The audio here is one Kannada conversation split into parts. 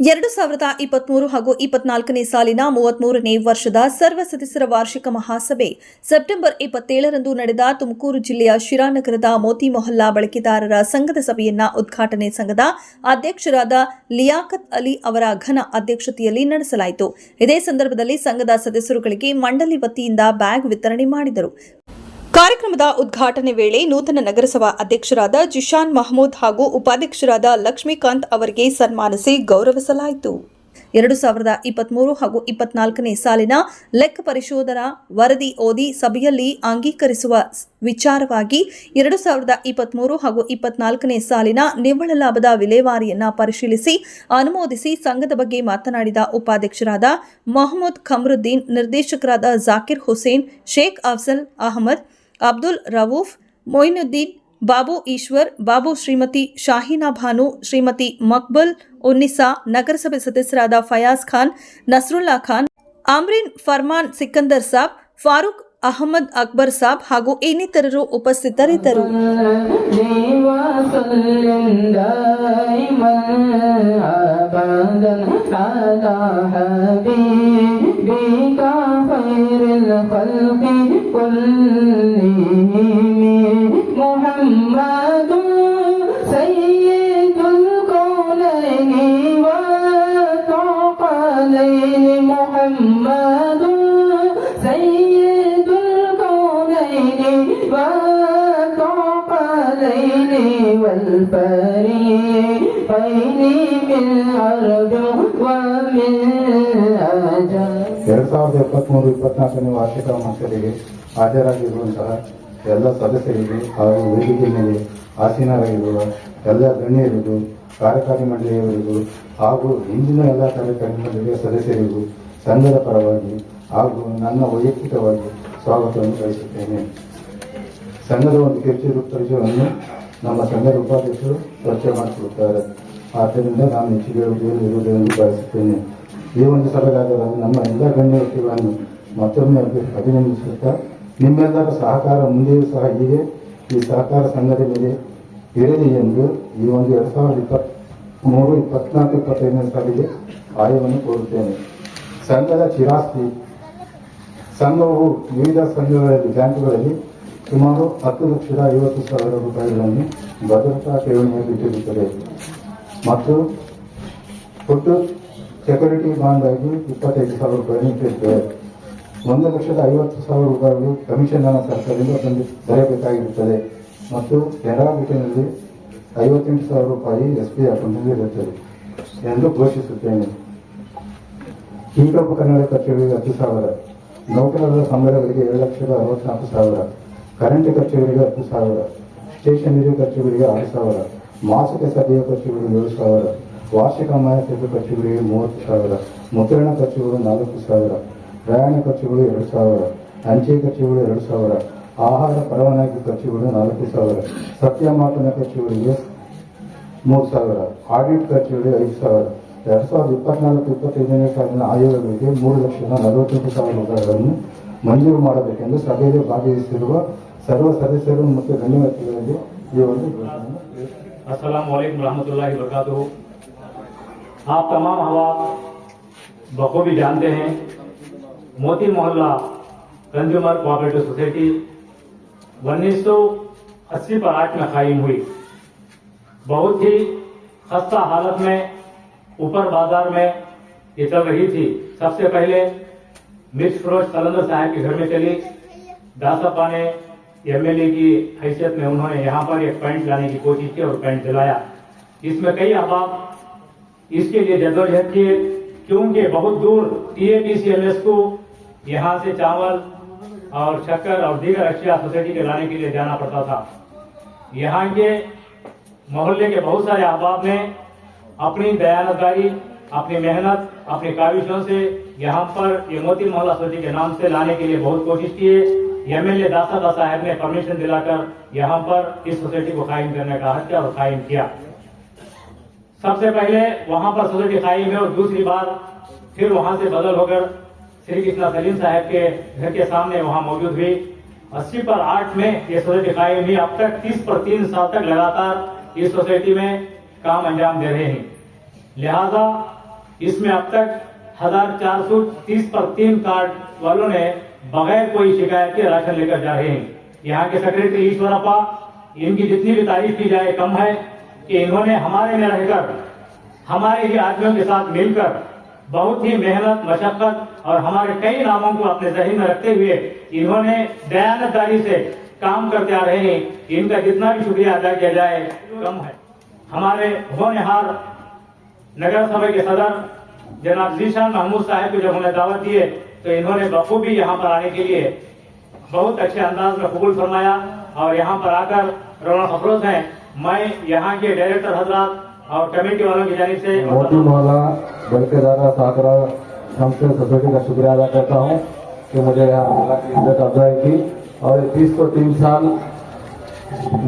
ಎರಡು ಸಾವಿರದ ಇಪ್ಪತ್ಮೂರು ಹಾಗೂ ಇಪ್ಪತ್ನಾಲ್ಕನೇ ಸಾಲಿನ ಮೂವತ್ಮೂರನೇ ವರ್ಷದ ಸರ್ವ ಸದಸ್ಯರ ವಾರ್ಷಿಕ ಮಹಾಸಭೆ ಸೆಪ್ಟೆಂಬರ್ ಇಪ್ಪತ್ತೇಳರಂದು ನಡೆದ ತುಮಕೂರು ಜಿಲ್ಲೆಯ ಶಿರಾನಗರದ ಮೋತಿ ಮೊಹಲ್ಲಾ ಬಳಕೆದಾರರ ಸಂಘದ ಸಭೆಯನ್ನ ಉದ್ಘಾಟನೆ ಸಂಘದ ಅಧ್ಯಕ್ಷರಾದ ಲಿಯಾಕತ್ ಅಲಿ ಅವರ ಘನ ಅಧ್ಯಕ್ಷತೆಯಲ್ಲಿ ನಡೆಸಲಾಯಿತು. ಇದೇ ಸಂದರ್ಭದಲ್ಲಿ ಸಂಘದ ಸದಸ್ಯರುಗಳಿಗೆ ಮಂಡಳಿ ವತಿಯಿಂದ ಬ್ಯಾಗ್ ವಿತರಣೆ ಮಾಡಿದರು. ಕಾರ್ಯಕ್ರಮದ ಉದ್ಘಾಟನೆ ವೇಳೆ ನೂತನ ನಗರಸಭಾ ಅಧ್ಯಕ್ಷರಾದ ಜಿಶಾನ್ ಮಹಮೂದ್ ಹಾಗೂ ಉಪಾಧ್ಯಕ್ಷರಾದ ಲಕ್ಷ್ಮೀಕಾಂತ್ ಅವರಿಗೆ ಸನ್ಮಾನಿಸಿ ಗೌರವಿಸಲಾಯಿತು. ಎರಡು ಸಾವಿರದ ಇಪ್ಪತ್ಮೂರು ಹಾಗೂ ಇಪ್ಪತ್ನಾಲ್ಕನೇ ಸಾಲಿನ ಲೆಕ್ಕ ಪರಿಶೋಧನಾ ವರದಿ ಓದಿ ಸಭೆಯಲ್ಲಿ ಅಂಗೀಕರಿಸುವ ವಿಚಾರವಾಗಿ ಎರಡು ಸಾವಿರದ ಇಪ್ಪತ್ಮೂರು ಹಾಗೂ ಇಪ್ಪತ್ನಾಲ್ಕನೇ ಸಾಲಿನ ನಿವ್ವಳ ಲಾಭದ ವಿಲೇವಾರಿಯನ್ನು ಪರಿಶೀಲಿಸಿ ಅನುಮೋದಿಸಿ ಸಂಘದ ಬಗ್ಗೆ ಮಾತನಾಡಿದ ಉಪಾಧ್ಯಕ್ಷರಾದ ಮೊಹಮ್ಮದ್ ಖಮ್ರುದ್ದೀನ್, ನಿರ್ದೇಶಕರಾದ ಜಾಕಿರ್ ಹುಸೇನ್, ಶೇಖ್ ಅಫ್ಜಲ್ ಅಹಮದ್ ಅಬ್ದುಲ್ ರವೂಫ್, ಮೊಯಿನುದ್ದೀನ್, ಬಾಬು ಈಶ್ವರ್, ಬಾಬು ಶ್ರೀಮತಿ ಶಾಹಿನಾ ಭಾನು, ಶ್ರೀಮತಿ ಮಕ್ಬಲ್ ಉನ್ನಿಸಾ, ನಗರಸಭೆ ಸದಸ್ಯರಾದ ಫಯಾಜ್ ಖಾನ್, ನಸ್ರುಲ್ಲಾ ಖಾನ್, ಆಮ್ರಿನ್ ಫರ್ಮಾನ್ ಸಿಕಂದರ್ ಸಾಬ್, ಫಾರೂಕ್ ಅಹಮದ್ ಅಕ್ಬರ್ ಸಾಬ್ ಹಾಗೂ ಇನ್ನಿತರರು ಉಪಸ್ಥಿತರಿದ್ದರು. والثقلين والفريقين من عرب ومن أجل ಎರಡ್ ಸಾವಿರದ ಎಪ್ಪತ್ಮೂರು ಇಪ್ಪತ್ನಾಲ್ಕನೇ ವಾರ್ಷಿಕ ಮಹೋತ್ಸವಕ್ಕೆ ಹಾಜರಾಗಿರುವಂತಹ ಎಲ್ಲ ಸದಸ್ಯರಿಗೆ ಹಾಗೂ ವೇದಿಕೆ ಮೇಲೆ ಆಸೀನರಾಗಿರುವ ಎಲ್ಲ ಗಣ್ಯರಿಗೂ ಕಾರ್ಯಕಾರಿ ಮಂಡಳಿಯವರಿಗೂ ಹಾಗೂ ಇಂದಿನ ಎಲ್ಲ ಕಾರ್ಯಕಾರಿ ಮಂಡಳಿಯ ಸದಸ್ಯರಿಗೂ ಸಂಘದ ಪರವಾಗಿ ಹಾಗೂ ನನ್ನ ವೈಯಕ್ತಿಕವಾಗಿ ಸ್ವಾಗತವನ್ನು ಬಯಸುತ್ತೇನೆ ಸಂಘದ ಒಂದು ಕಿರುಚಿರು ಪರಿಚಯವನ್ನು ನಮ್ಮ ಸಂಘದ ಉಪಾಧ್ಯಕ್ಷರು ಪರಿಚಯ ಮಾಡಿಕೊಡುತ್ತಾರೆ. ಆದ್ದರಿಂದ ನಾನು ಹೆಚ್ಚಿಗೆ ಹೇಳುವುದೇನು ಇರುವುದನ್ನು ಬಯಸುತ್ತೇನೆ. ಈ ಒಂದು ಸಭೆಗಾದರೆ ನಮ್ಮ ಎಲ್ಲ ಗಣ್ಯ ವ್ಯಕ್ತಿಗಳನ್ನು ಮತ್ತೊಮ್ಮೆ ಅಭಿ- ಅಭಿನಂದಿಸುತ್ತಾ, ನಿಮ್ಮೆಲ್ಲರ ಸಹಕಾರ ಮುಂದೆಯೂ ಸಹ ಹೀಗೆ. ಈ ಸಹಕಾರ ಸಂಘದ ಮೇಲೆ ಇರಲಿ ಎಂದು ಈ ಒಂದು ಎರಡು ಸಾವಿರದ ಇಪ್ಪತ್ತ್ ಮೂರು ಇಪ್ಪತ್ನಾಲ್ಕು ಇಪ್ಪತ್ತೈದನೇ ಸಾಲಿಗೆ ಆಯವನ್ನು ಕೋರುತ್ತೇನೆ. ಸಂಘದ ಚಿರಾಸ್ತಿ ಸಂಘವು ವಿವಿಧ ಸಂಘಗಳಲ್ಲಿ, ಬ್ಯಾಂಕುಗಳಲ್ಲಿ ಸುಮಾರು ಹತ್ತು ಲಕ್ಷದ ಐವತ್ತು ಸಾವಿರ ರೂಪಾಯಿಗಳನ್ನು ಭದ್ರತಾ ಠೇವಣಿಯಾಗಿ ಇಟ್ಟಿರುತ್ತದೆ ಮತ್ತು ಒಟ್ಟು ಸೆಕ್ಯೂರಿಟಿ ಬಾಂಡ್ ಆಗಿ ಇಪ್ಪತ್ತೈದು ಸಾವಿರ ರೂಪಾಯಿ ಇಟ್ಟಿರುತ್ತದೆ ಒಂದು ಲಕ್ಷದ ಐವತ್ತು ಸಾವಿರ ರೂಪಾಯಿಗಳು ಕಮಿಷನ್ ಹಣ ಸರ್ಕಾರದಿಂದ ಬಂದು ಬರಬೇಕಾಗಿರುತ್ತದೆ ಮತ್ತು ಕೆನರಾ ಬಿಟ್ಟಿನಲ್ಲಿ ಐವತ್ತೆಂಟು ಸಾವಿರ ರೂಪಾಯಿ ಎಸ್ ಬಿ ಅಕೌಂಟ್ನಲ್ಲಿ ಇರುತ್ತದೆ ಎಂದು ಘೋಷಿಸುತ್ತೇನೆ. ಕೀಟೋಪಕರಣಗಳ ಖರ್ಚುಗಳಿಗೆ ಹತ್ತು ಸಾವಿರ. ನೌಕರರ ಸಂಬಳಗಳಿಗೆ ಎರಡು ಲಕ್ಷದ ಅರವತ್ನಾಲ್ಕು ಸಾವಿರ. ಕರೆಂಟ್ ಖರ್ಚುಗಳಿಗೆ ಹತ್ತು ಸಾವಿರ ಸ್ಟೇಷನರಿ ಖರ್ಚುಗಳಿಗೆ ಆರು ಸಾವಿರ, ಮಾಸಿಕ ಸಭೆಯ ಖರ್ಚುಗಳಿಗೆ ಏಳು ಸಾವಿರ, ವಾರ್ಷಿಕ ಮಾಹಿತಿ ಖರ್ಚುಗಳಿಗೆ ಮೂವತ್ತು ಸಾವಿರ, ಮುದ್ರಣ ಖರ್ಚುಗಳು ನಾಲ್ಕು ಸಾವಿರ, ಪ್ರಯಾಣ ಖರ್ಚುಗಳು ಎರಡು ಸಾವಿರ, ಅಂಚೆ ಖರ್ಚುಗಳು ಎರಡು ಸಾವಿರ, ಆಹಾರ ಪರವಾನಗಿ ಖರ್ಚುಗಳು ನಾಲ್ಕು ಸಾವಿರ ಸತ್ಯಮಾಪನ ಖರ್ಚುಗಳಿಗೆ ಮೂರು ಸಾವಿರ ಆಡಿಟ್ ಖರ್ಚುಗಳಿಗೆ ಐದು ಸಾವಿರ, ಎರಡು ಸಾವಿರದ ಇಪ್ಪತ್ನಾಲ್ಕು ಇಪ್ಪತ್ತೈದನೇ ಸಾಲಿನ ಆಯೋಗಗಳಿಗೆ ಮೂರು ಲಕ್ಷದ ನಲವತ್ತೆಂಟು ಸಾವಿರ ರೂಪಾಯಿಗಳನ್ನು ಮಂಜೂರು ಮಾಡಬೇಕೆಂದು ಸಭೆಯಲ್ಲಿ ಭಾಗವಹಿಸಿರುವ ಸರ್ವ ಸದಸ್ಯರು ಮತ್ತು ಗಣ್ಯ ವ್ಯಕ್ತಿಗಳಿಗೆ ಈ ಒಂದು ಘೋಷಣೆಯನ್ನು अस्सलाम वालेकुम रहमतुल्लाहि वबरकातुहू आप तमाम हवाब बखूबी जानते हैं मोती मोहल्ला कंज्यूमर कोऑपरेटिव सोसाइटी 1980 पर आठ में कायम हुई बहुत ही खस्ता हालत में ऊपर बाजार में ये चल रही थी सबसे पहले मिर्च फरोश कलंदर साहब के घर में चली दासपा ने एमएलए की हैसियत में उन्होंने यहाँ पर एक पॉइंट लाने की कोशिश की और पॉइंट दिलाया इसमें कई अहबाब इसके लिए जद्दोजहद किए क्योंकि बहुत दूर टीएपीसीएमएस को यहाँ से चावल और शक्कर और दीगर अशिया सोसाइटी के लाने के लिए जाना पड़ता था। यहाँ के मोहल्ले के बहुत सारे अहबाब ने अपनी दयानतदारी, अपनी मेहनत, अपनी काविशों से यहाँ पर ये मोती मोहल्ला सोसाइटी के नाम से लाने के लिए बहुत कोशिश की है एमएलए दासादा साहब ने परमिशन दिलाकर यहाँ पर इस सोसाइटी को कायम करने का हक और कायम किया। सबसे पहले वहाँ पर सोसाइटी कायम है और दूसरी बार फिर वहाँ से बदल होकर श्री कृष्णा सलीम साहब के घर के सामने वहाँ मौजूद हुई। अस्सी पर आठ में ये सोसाइटी कायम हुई। अब तक तीस पर तीन साल तक लगातार इस सोसाइटी में काम अंजाम दे रहे हैं। लिहाजा इसमें अब तक हज़ार चार सौ तीस पर तीन कार्ड वालों ने बगैर कोई शिकायत के राशन लेकर जा रहे हैं। यहाँ के सेक्रेटरी ईश्वरप्पा इनकी जितनी भी तारीफ़ की जाए, कम है कि इन्होंने हमारे में रहकर, हमारे ही आदमियों के साथ मिलकर, बहुत ही मेहनत, मशक्कत और हमारे कई नामों को अपने जहन में रखते हुए इन्होंने दयानतदारी से काम करते आ रहे हैं। इनका जितना भी शुक्रिया अदा किया जाए, कम है। हमारे होनहार नगर सभा के सदर, जनाब जीशान महमूद साहब को जब उन्हें दावत दिए तो इन्होंने बखूबी यहाँ पर आने के लिए बहुत अच्छे अंदाज में कबूल फरमाया और यहाँ पर आकर रौनक अफरोज हैं। मैं यहाँ के डायरेक्टर हजरात और कमेटी वालों की जानिब से मोती साकरा सोसाइटी का शुक्रिया अदा करता हूँ कि मुझे यहाँ इज़्ज़त अफजाई की और तीस को तीन साल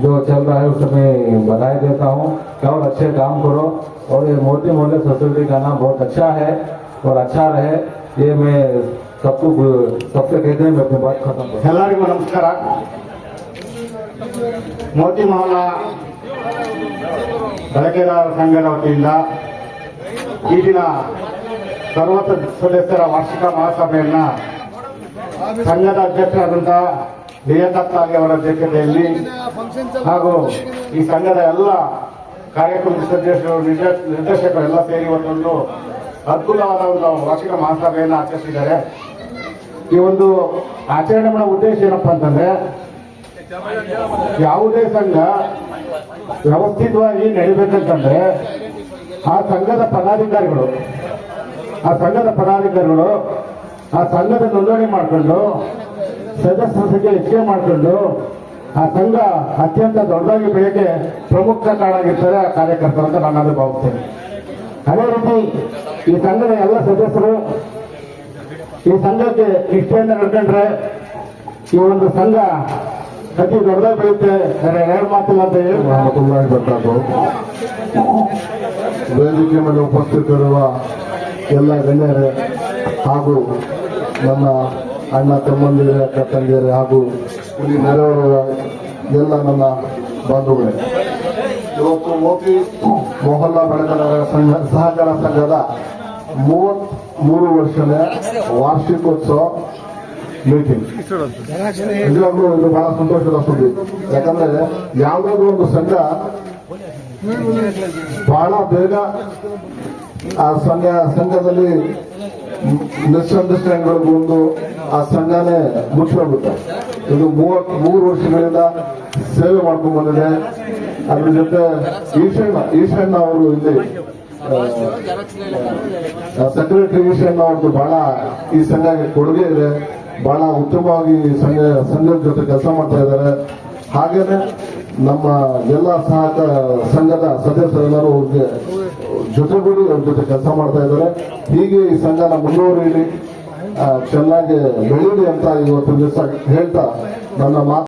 जो चल रहा है उसमें बधाई देता हूँ। और अच्छे काम करो और ये मोती मोहल्ले सोसाइटी का नाम बहुत अच्छा है और अच्छा रहे। ये मैं सबको सबसे कहते हैं मैं अपनी बात खत्म करूँ ಎಲ್ಲರಿಗೂ ನಮಸ್ಕಾರ ಮೋತಿ ಮಹಲ ಬಳಕೆದಾರರ ಸಂಘದ ವತಿಯಿಂದ ಈ ದಿನ ಸರ್ವತ ಸದಸ್ಯರ ವಾರ್ಷಿಕ ಮಹಾಸಭೆಯನ್ನ ಸಂಘದ ಅಧ್ಯಕ್ಷರಾದಂಥ ವಿಜಯದತ್ತಾಗಿ ಅವರ ಅಧ್ಯಕ್ಷತೆಯಲ್ಲಿ ಹಾಗೂ ಈ ಸಂಘದ ಎಲ್ಲ ಕಾರ್ಯಕ್ರಮ ಸದಸ್ಯರು ನಿರ್ದೇಶ- ನಿರ್ದೇಶಕರು ಎಲ್ಲ ಸೇರಿ ಒಂದೊಂದು ಅದ್ಭುತವಾದ ಒಂದು ವಾರ್ಷಿಕ ಮಹಾಸಭೆಯನ್ನು ಆಚರಿಸಿದ್ದಾರೆ. ಈ ಒಂದು ಆಚರಣೆ ಮಾಡೋ ಉದ್ದೇಶ ಏನಪ್ಪ ಅಂತಂದ್ರೆ, ಯಾವುದೇ ಸಂಘ ವ್ಯವಸ್ಥಿತವಾಗಿ ನಡಿಬೇಕಂತಂದ್ರೆ, ಆ ಸಂಘದ ಪದಾಧಿಕಾರಿಗಳು, ಆ ಸಂಘದ ಪದಾಧಿಕಾರಿಗಳು ಆ ಸಂಘದ ನೋಂದಣಿ ಮಾಡಿಕೊಂಡು ಸದಸ್ಯ ಸಂಖ್ಯೆ ಹೆಚ್ಚಿಗೆ ಮಾಡಿಕೊಂಡು, ಆ ಸಂಘ ಅತ್ಯಂತ ದೊಡ್ಡದಾಗಿ ಬೆಳಗ್ಗೆ ಪ್ರಮುಖ ಕಾರಣ ಆಗಿರ್ತಾರೆ ಆ ಕಾರ್ಯಕರ್ತರು ಅಂತ ನಾನು ಭಾವಿಸ್ತೇನೆ. ಅದೇ ರೀತಿ ಈ ಸಂಘದ ಎಲ್ಲ ಸದಸ್ಯರು ಈ ಸಂಘಕ್ಕೆ ನಿಷ್ಠೆಯಿಂದ ನಡ್ಕೊಂಡ್ರೆ ಈ ಒಂದು ಸಂಘ ಅತಿ ದೊಡ್ಡದಾಗಿ ಬೆಳೆಯುತ್ತೆ. ಎರಡು ಮಾತಿಲ್ಲ ಅಂತ ಹೇಳಿ. ವೇದಿಕೆ ಮೇಲೆ ಉಪಸ್ಥಿತರುವ ಎಲ್ಲ ಗಣ್ಯರೇ ಹಾಗೂ ನನ್ನ ಅಣ್ಣ ತಮ್ಮಂದಿರೇ, ಅಕ್ಕ ಹಾಗೂ ಇಲ್ಲಿ ನೆರೆಹೊರೆಯ ಎಲ್ಲ ನನ್ನ ಬಂಧುಗಳೇ ಇವತ್ತು ಮೋತಿ ಮೊಹಲ್ಲಾ ಬೆಳಗಾರ ಸಂಘ ಸಹಕಾರ ಸಂಘದ ಮೂವತ್ ಮೂರು ವರ್ಷದ ವಾರ್ಷಿಕೋತ್ಸವ ಮೀಟಿಂಗ್ ಇದು ಬಹಳ ಸಂತೋಷದ ಸುದ್ದಿ. ಯಾಕಂದ್ರೆ ಯಾವುದಾದ್ರೂ ಒಂದು ಸಂಘ ಬಹಳ ಬೇಗ ಆ ಸಂಘ, ಸಂಘದಲ್ಲಿ ಮಿಸ್ಅಂಡರ್ಸ್ಟ್ಯಾಂಡಿಂಗ್ ಒಂದು ಆ ಸಂಘನೇ ಮುಚ್ಚಿಕೊಂಡ್ಬಿಟ್ಟು ಇದು ಮೂವತ್ ಮೂರು ವರ್ಷಗಳಿಂದ ಸೇವೆ ಮಾಡ್ಕೊಂಡು ಬಂದಿದೆ. ಅದ್ರ ಜೊತೆ ಈಶಣ್ಣ ಈಶಣ್ಣ ಅವರು ಇಲ್ಲಿ ಸೆಕ್ರೆಟರಿ ಈಶಣ್ಣ ಅವ್ರದ್ದು ಬಹಳ ಈ ಸಂಘಕ್ಕೆ ಕೊಡುಗೆ ಇದೆ. ಬಹಳ ಉತ್ತಮವಾಗಿ ಸಂಘ, ಸಂಘದ ಜೊತೆ ಕೆಲಸ ಮಾಡ್ತಾ ಇದ್ದಾರೆ. ಹಾಗೇನೆ ನಮ್ಮ ಎಲ್ಲ ಸಹಕ ಸಂಘದ ಸದಸ್ಯರೆಲ್ಲರೂ ಅವ್ರಿಗೆ ಜೊತೆಗೂಡಿ ಅವ್ರ ಜೊತೆ ಕೆಲಸ ಮಾಡ್ತಾ ಇದ್ದಾರೆ. ಹೀಗೆ ಈ ಸಂಘನ ಮುಂದುವರಿಯಲಿ ಚೆನ್ನಾಗಿ ಬೆಳೀಲಿ ಅಂತ ಇವತ್ತು ದಿವಸ ಹೇಳ್ತಾ ನನ್ನ ಮಾತು.